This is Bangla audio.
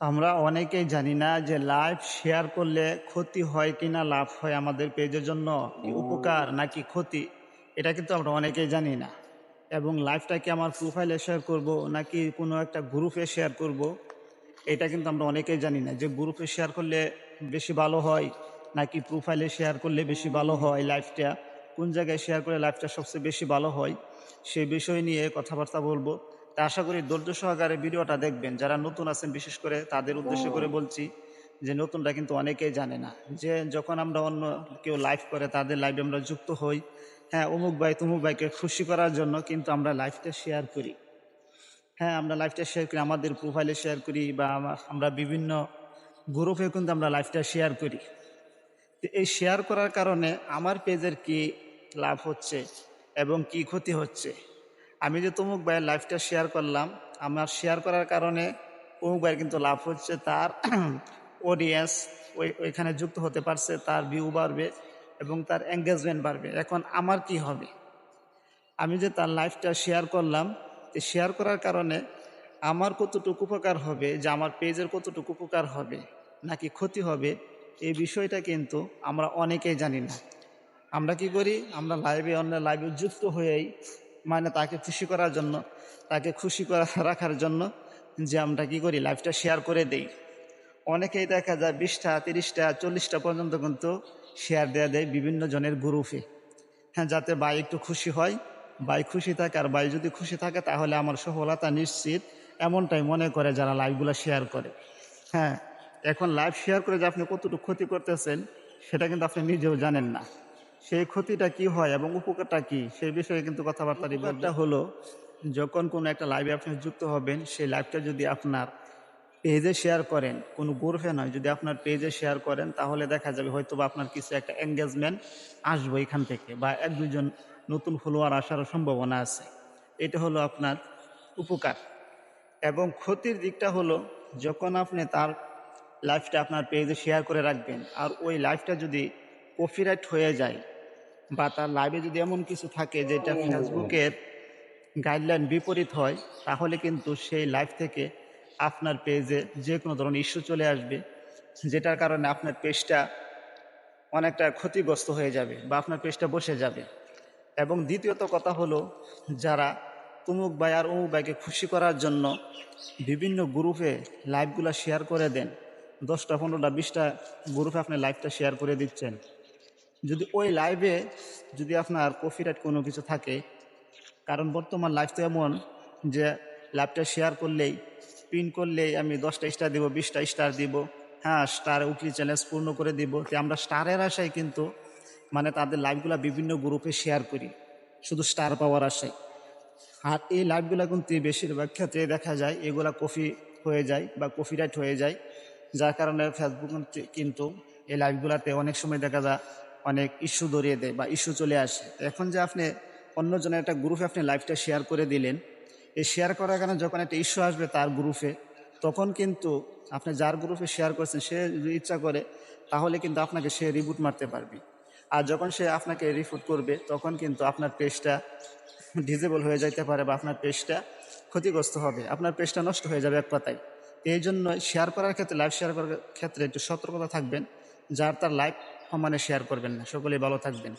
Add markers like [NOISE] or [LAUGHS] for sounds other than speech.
আমরা অনেকেই জানি না যে লাইভ শেয়ার করলে ক্ষতি হয় কি না লাভ হয় আমাদের পেজের জন্য উপকার নাকি ক্ষতি এটা কিন্তু আমরা অনেকেই জানি না। এবং লাইভটা কি আমার প্রোফাইলে শেয়ার করব নাকি কোনো একটা গ্রুপে শেয়ার করব এটা কিন্তু আমরা অনেকেই জানি না। যে গ্রুপে শেয়ার করলে বেশি ভালো হয় নাকি প্রোফাইলে শেয়ার করলে বেশি ভালো হয় লাইভটা কোন জায়গায় শেয়ার করলে লাইভটা সবচেয়ে বেশি ভালো হয় সেই বিষয় নিয়ে কথাবার্তা বলব। তা আশা করি ধৈর্য সহকারে ভিডিওটা দেখবেন। যারা নতুন আছেন, বিশেষ করে তাদের উদ্দেশ্য করে বলছি যে নতুনটা কিন্তু অনেকেই জানে না। যে যখন আমরা অন্য কেউ লাইভ করে, তাদের লাইভে আমরা যুক্ত হই। হ্যাঁ অমুক ভাই, তমুক ভাইকে খুশি করার জন্য কিন্তু আমরা লাইভটা শেয়ার করি। হ্যাঁ আমরা লাইভটা শেয়ার করি, আমাদের প্রোফাইলে শেয়ার করি বা আমরা বিভিন্ন গ্রুপে কিন্তু আমরা লাইভটা শেয়ার করি। তো এই শেয়ার করার কারণে আমার পেজের কি লাভ হচ্ছে এবং কি ক্ষতি হচ্ছে? আমি যে তমুক ভাইয়ের লাইভটা শেয়ার করলাম, আমার শেয়ার করার কারণে অমুক ভাইয়ের কিন্তু লাভ হচ্ছে, তার [CLEARS THROAT] অডিয়েন্স ওই, ওইখানে যুক্ত হতে পারছে, তার ভিউ বাড়বে এবং তার এঙ্গেজমেন্ট বাড়বে। এখন আমার কি হবে? আমি যে তার লাইফটা শেয়ার করলাম শেয়ার করার কারণে আমার কতটুকু উপকার হবে, যে আমার পেজের কতটুকু উপকার হবে, নাকি ক্ষতি হবে এই বিষয়টা কিন্তু আমরা অনেকেই জানি না। আমরা কি করি? আমরা লাইভে অন্য লাইভে যুক্ত হয়েই মানে তাকে খুশি করার জন্য, তাকে খুশি করা [LAUGHS] রাখার জন্য যে আমরা কি করি লাইভটা শেয়ার করে দেই। অনেকেই দেখা যায় বিশটা, তিরিশটা, চল্লিশটা পর্যন্ত কিন্তু শেয়ার দেওয়া দেয় বিভিন্ন জনের গ্রুপে হ্যাঁ যাতে ভাই একটু খুশি হয়, ভাই খুশি থাকে আর ভাই যদি খুশি থাকে তাহলে আমার সফলতা নিশ্চিত, এমনটাই মনে করে যারা লাইভগুলো শেয়ার করে। হ্যাঁ এখন লাইভ শেয়ার করে যে আপনি কতটুকু ক্ষতি করতেছেন, সেটা কিন্তু আপনি নিজেও জানেন না। সেই ক্ষতিটা কি হয় এবং উপকারটা কি সেই বিষয়ে কিন্তু কথাবার্তা রিপোর্টটা হলো, যখন কোনো একটা লাইভে আপনি যুক্ত হবেন, সেই লাইভটা যদি আপনার পেজে শেয়ার করেন, কোনো গ্রুপে নয়, যদি আপনার পেজে শেয়ার করেন, তাহলে দেখা যাবে হয়তো বা আপনার কিছু একটা এঙ্গেজমেন্ট আসবে এখান থেকে বা এক দুজন নতুন ফলোয়ার আসারও সম্ভাবনা আছে। এটা হলো আপনার উপকার। এবং ক্ষতির দিকটা হলো, যখন আপনি তার লাইফটা আপনার পেজে শেয়ার করে রাখবেন, আর ওই লাইফটা যদি কপিরাইট হয়ে যায় বা তার লাইভে যদি এমন কিছু থাকে যেটা ফেসবুকের গাইডলাইন বিপরীত হয় তাহলে কিন্তু সেই লাইভ থেকে আপনার পেজে যে কোনো ধরনের ইস্যু চলে আসবে যেটার কারণে আপনার পেজটা অনেকটা ক্ষতিগ্রস্ত হয়ে যাবে বা আপনার পেজটা বসে যাবে। এবং দ্বিতীয়ত কথা হলো যারা তুমুক ভাই আর অমুক ভাইকে খুশি করার জন্য বিভিন্ন গ্রুপে লাইভগুলো শেয়ার করে দেন দশটা পনেরোটা বিশটা গ্রুপে আপনি লাইভটা শেয়ার করে দিচ্ছেন। যদি ওই লাইভে যদি আপনার কপিরাইট কোনো কিছু থাকে, কারণ বর্তমান লাইফ তো এমন যে লাইভটা শেয়ার করলেই পিন করলেই আমি দশটা স্টার দিব, বিশটা স্টার দিব হ্যাঁ স্টার উইকলি চ্যালেঞ্জ পূর্ণ করে দিব। তো আমরা স্টারের আশায় কিন্তু মানে তাদের লাইভগুলো বিভিন্ন গ্রুপে শেয়ার করি, শুধু স্টার পাওয়ার আশায়। আর এই লাইভগুলো কিন্তু বেশিরভাগ ক্ষেত্রে দেখা যায়, এগুলা কফি হয়ে যায় বা কপিরাইট হয়ে যায়। যার কারণে ফেসবুক কিন্তু এই লাইভগুলোতে অনেক সময় দেখা যায় অনেক ইস্যু ধরিয়ে দেয় বা ইস্যু চলে আসে। এখন যে আপনি অন্যজনের একটা গ্রুপে আপনি লাইভটা শেয়ার করে দিলেন, এই শেয়ার করার কারণে যখন একটা ইস্যু আসবে তার গ্রুপে তখন কিন্তু আপনি যার গ্রুপে শেয়ার করছেন, সে যদি ইচ্ছা করে, তাহলে কিন্তু আপনাকে সে রিবুট মারতে পারবে। আর যখন সে আপনাকে রিপোর্ট করবে, তখন কিন্তু আপনার পেজটা ডিজেবল হয়ে যাইতে পারে বা আপনার পেজটা ক্ষতিগ্রস্ত হবে। আপনার পেজটা নষ্ট হয়ে যাবে এক কথায়। এই জন্য শেয়ার করার ক্ষেত্রে লাইভ শেয়ার করার ক্ষেত্রে একটু সতর্কতা থাকবেন। যার তার লাইভ সমানে শেয়ার করবেন না। সকলেই ভালো থাকবেন।